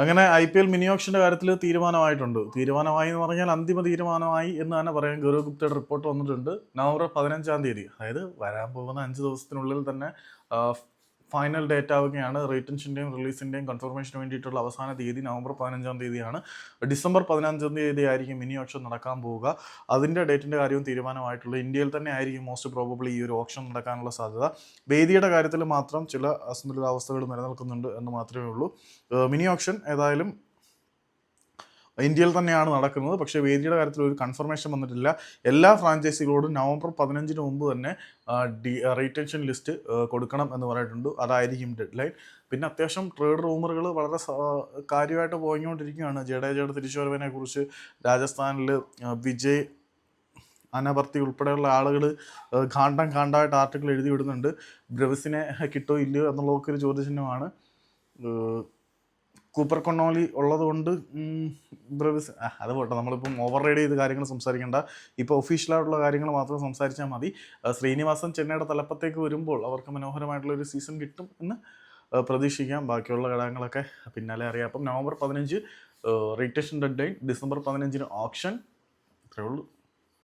അങ്ങനെ I P L mini ഓപ്ഷന്റെ കാര്യത്തിൽ തീരുമാനമായിട്ടുണ്ട്. തീരുമാനമായി എന്ന് പറഞ്ഞാൽ അന്തിമ തീരുമാനമായി എന്ന് തന്നെ പറയാൻ ഗൗരവ് ഗുപ്തയുടെ റിപ്പോർട്ട് വന്നിട്ടുണ്ട്. നവംബർ പതിനഞ്ചാം തീയതി. അതായത് വരാൻ പോകുന്ന അഞ്ച് ദിവസത്തിനുള്ളിൽ തന്നെ ഫൈനൽ ഡേറ്റ് ആവുകയാണ്. റീറ്റൻഷന്റെയും റിലീസിന്റെയും കൺഫർമേഷന് വേണ്ടിയിട്ടുള്ള അവസാന തീയതി നവംബർ പതിനഞ്ചാം തീയതിയാണ്. ഡിസംബർ പതിനഞ്ചാം തീയതി ആയിരിക്കും മിനി ഓപ്ഷൻ നടക്കാൻ പോവുക. അതിന്റെ ഡേറ്റിന്റെ കാര്യവും തീരുമാനമായിട്ടുള്ള ഇന്ത്യയിൽ തന്നെ ആയിരിക്കും മോസ്റ്റ് പ്രോബബ്ലി ഈ ഒരു ഓപ്ഷൻ നടക്കാനുള്ള സാധ്യത. വേദിയുടെ കാര്യത്തിൽ മാത്രം ചില അസന്തുലിതാവസ്ഥകൾ നിലനിൽക്കുന്നുണ്ട് എന്ന് മാത്രമേ ഉള്ളൂ. മിനി ഓപ്ഷൻ ഏതായാലും ഇന്ത്യയിൽ തന്നെയാണ് നടക്കുന്നത്. പക്ഷേ വേദിയുടെ കാര്യത്തിൽ ഒരു കൺഫർമേഷൻ വന്നിട്ടില്ല. എല്ലാ ഫ്രാഞ്ചൈസികളോടും നവംബർ പതിനഞ്ചിന് മുമ്പ് തന്നെ ഡി റീറ്റൻഷൻ ലിസ്റ്റ് കൊടുക്കണം എന്ന് പറഞ്ഞിട്ടുണ്ട്. അതായിരിക്കും ഡെഡ് ലൈൻ പിന്നെ അത്യാവശ്യം ട്രേഡ് റൂമറുകൾ വളരെ കാര്യമായിട്ട് പോയിക്കൊണ്ടിരിക്കുകയാണ്. ജഡേജയുടെ തിരിച്ചുവരവിനെ കുറിച്ച് രാജസ്ഥാനിൽ വിജയ് അനവർത്തി ഉൾപ്പെടെയുള്ള ആളുകൾ ഖാണ്ടം ഖാണ്ടായിട്ട് ആർട്ടിക്കിൾ എഴുതി വിടുന്നുണ്ട്. ബ്രവിസിനെ കിട്ടോ ഇല്ലയോ എന്നുള്ളതൊക്കെ ഒരു ചോദ്യചിഹ്നമാണ്. കൂപ്പർ കൊണ്ണോലി ഉള്ളത് കൊണ്ട് ബ്രവിസ് അത് പോട്ടെ. നമ്മളിപ്പം ഓവർ റൈഡ് ചെയ്ത് കാര്യങ്ങൾ സംസാരിക്കേണ്ട. ഇപ്പോൾ ഒഫീഷ്യലായിട്ടുള്ള കാര്യങ്ങൾ മാത്രം സംസാരിച്ചാൽ മതി. ശ്രീനിവാസൻ ചെന്നൈയുടെ തലപ്പത്തേക്ക് വരുമ്പോൾ അവർക്ക് മനോഹരമായിട്ടുള്ള ഒരു സീസൺ കിട്ടും എന്ന് പ്രതീക്ഷിക്കാം. ബാക്കിയുള്ള ഘടകങ്ങളൊക്കെ പിന്നാലെ അറിയാം. അപ്പം നവംബർ പതിനഞ്ച് റീറ്റേഷൻ ഡെഡ് ഡിസംബർ പതിനഞ്ചിന് ഓപ്ഷൻ അത്രയേ ഉള്ളൂ.